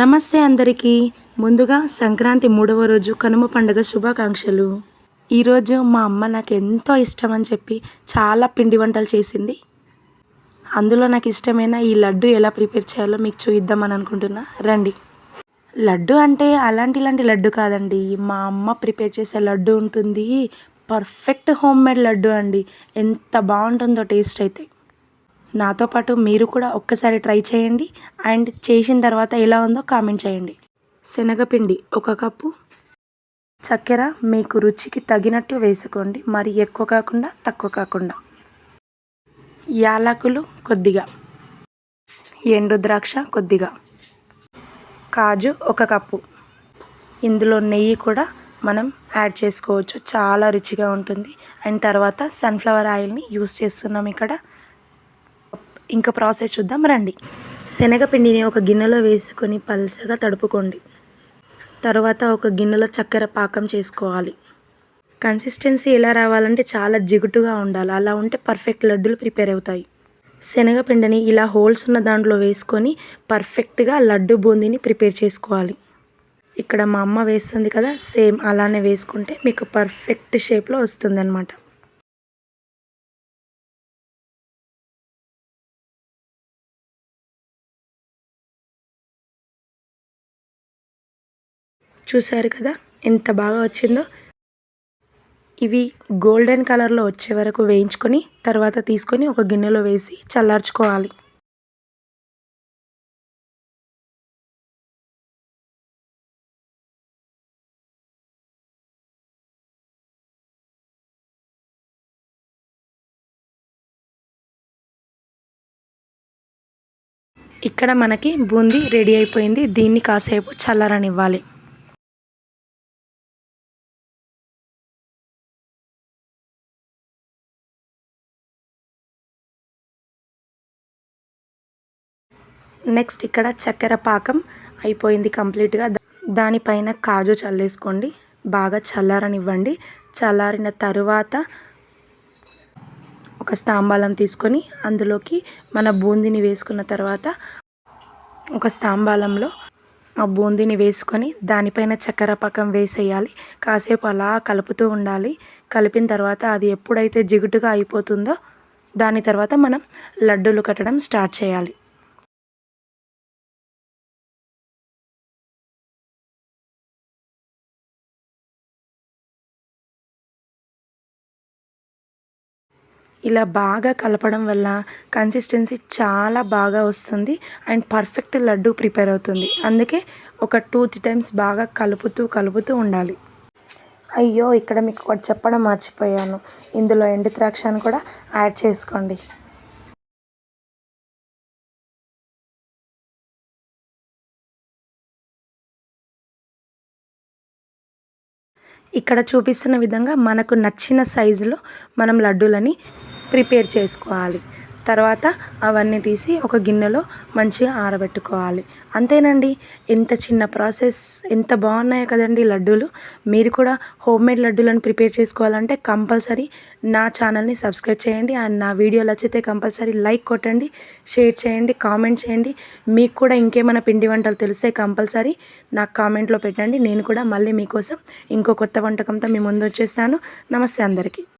నమస్తే అందరికీ. ముందుగా సంక్రాంతి మూడవ రోజు కనుమ పండుగ శుభాకాంక్షలు. ఈరోజు మా అమ్మ నాకు ఎంతో ఇష్టం అని చెప్పి చాలా పిండి వంటలు చేసింది. అందులో నాకు ఇష్టమైన ఈ లడ్డు ఎలా ప్రిపేర్ చేయాలో మీకు చూద్దామని అనుకుంటున్నా. రండి. లడ్డు అంటే అలాంటి ఇలాంటి లడ్డు కాదండి. మా అమ్మ ప్రిపేర్ చేసే లడ్డు ఉంటుంది. పర్ఫెక్ట్ హోమ్ మేడ్ లడ్డు అండి. ఎంత బాగుంటుందో టేస్ట్ అయితే. నాతో పాటు మీరు కూడా ఒక్కసారి ట్రై చేయండి. అండ్ చేసిన తర్వాత ఎలా ఉందో కామెంట్ చేయండి. శనగపిండి ఒక కప్పు. చక్కెర మీకు రుచికి తగినట్టు వేసుకోండి. మరి ఎక్కువ కాకుండా తక్కువ కాకుండా. యాలకులు కొద్దిగా. ఎండు ద్రాక్ష కొద్దిగా. కాజు ఒక కప్పు. ఇందులో నెయ్యి కూడా మనం యాడ్ చేసుకోవచ్చు. చాలా రుచిగా ఉంటుంది. అండ్ తర్వాత సన్ఫ్లవర్ ఆయిల్ని యూస్ చేస్తున్నాం ఇక్కడ. ఇంకా ప్రాసెస్ చూద్దాం రండి. శనగపిండిని ఒక గిన్నెలో వేసుకొని పల్సగా తడుపుకోండి. తర్వాత ఒక గిన్నెలో చక్కెర పాకం చేసుకోవాలి. కన్సిస్టెన్సీ ఎలా రావాలంటే చాలా జిగుటుగా ఉండాలి. అలా ఉంటే పర్ఫెక్ట్ లడ్డూలు ప్రిపేర్ అవుతాయి. శనగపిండిని ఇలా హోల్స్ ఉన్న దాంట్లో వేసుకొని పర్ఫెక్ట్గా లడ్డు బూందీని ప్రిపేర్ చేసుకోవాలి. ఇక్కడ మా అమ్మ వేస్తుంది కదా సేమ్ అలానే వేసుకుంటే మీకు పర్ఫెక్ట్ షేప్లో వస్తుంది అనమాట చూసారు కదా? ఎంత బాగా వచ్చిందో. ఇవి గోల్డెన్ కలర్లో వచ్చే వరకు వేయించుకొని తర్వాత తీసుకొని ఒక గిన్నెలో వేసి చల్లార్చుకోవాలి. ఇక్కడ మనకి బూందీ రెడీ అయిపోయింది. దీన్ని కాసేపు చల్లారనివ్వాలి. నెక్స్ట్ ఇక్కడ చక్కెర పాకం అయిపోయింది కంప్లీట్గా. దానిపైన కాజు చల్లేసుకోండి. బాగా చల్లారనివ్వండి. చల్లారిన తరువాత ఒక స్తాంబాలం తీసుకొని అందులోకి మన బూందీని వేసుకున్న తర్వాత ఒక స్తాంబాలంలో ఆ బూందీని వేసుకొని దానిపైన చక్కెర పాకం వేసేయాలి. కాసేపు అలా కలుపుతూ ఉండాలి. కలిపిన తర్వాత అది ఎప్పుడైతే జిగుటుగా అయిపోతుందో దాని తర్వాత మనం లడ్డూలు కట్టడం స్టార్ట్ చేయాలి. ఇలా బాగా కలపడం వల్ల కన్సిస్టెన్సీ చాలా బాగా వస్తుంది అండ్ పర్ఫెక్ట్ లడ్డు ప్రిపేర్ అవుతుంది. అందుకే ఒక టూ త్రీ టైమ్స్ బాగా కలుపుతూ కలుపుతూ ఉండాలి. అయ్యో ఇక్కడ మీకు ఒకటి చెప్పడం మర్చిపోయాను. ఇందులో ఎండు ద్రాక్షను కూడా యాడ్ చేసుకోండి. ఇక్కడ చూపిస్తున్న విధంగా మనకు నచ్చిన సైజులో మనం లడ్డూలని ప్రిపేర్ చేసుకోవాలి. తర్వాత అవన్నీ తీసి ఒక గిన్నెలో మంచిగా ఆరబెట్టుకోవాలి. అంతేనండి ఎంత చిన్న ప్రాసెస్ ఎంత బాగున్నాయో కదండి లడ్డూలు. మీరు కూడా హోమ్ మేడ్ లడ్డూలను ప్రిపేర్ చేసుకోవాలంటే కంపల్సరీ నా ఛానల్ని సబ్స్క్రైబ్ చేయండి. అండ్ నా వీడియో నచ్చితే కంపల్సరీ లైక్ కొట్టండి షేర్ చేయండి కామెంట్ చేయండి. మీకు కూడా ఇంకేమైనా పిండి వంటలు తెలిస్తే కంపల్సరీ నాకు కామెంట్లో పెట్టండి. నేను కూడా మళ్ళీ మీకోసం ఇంకో కొత్త వంటకంతో మీ ముందు వచ్చేస్తాను. నమస్తే అందరికీ.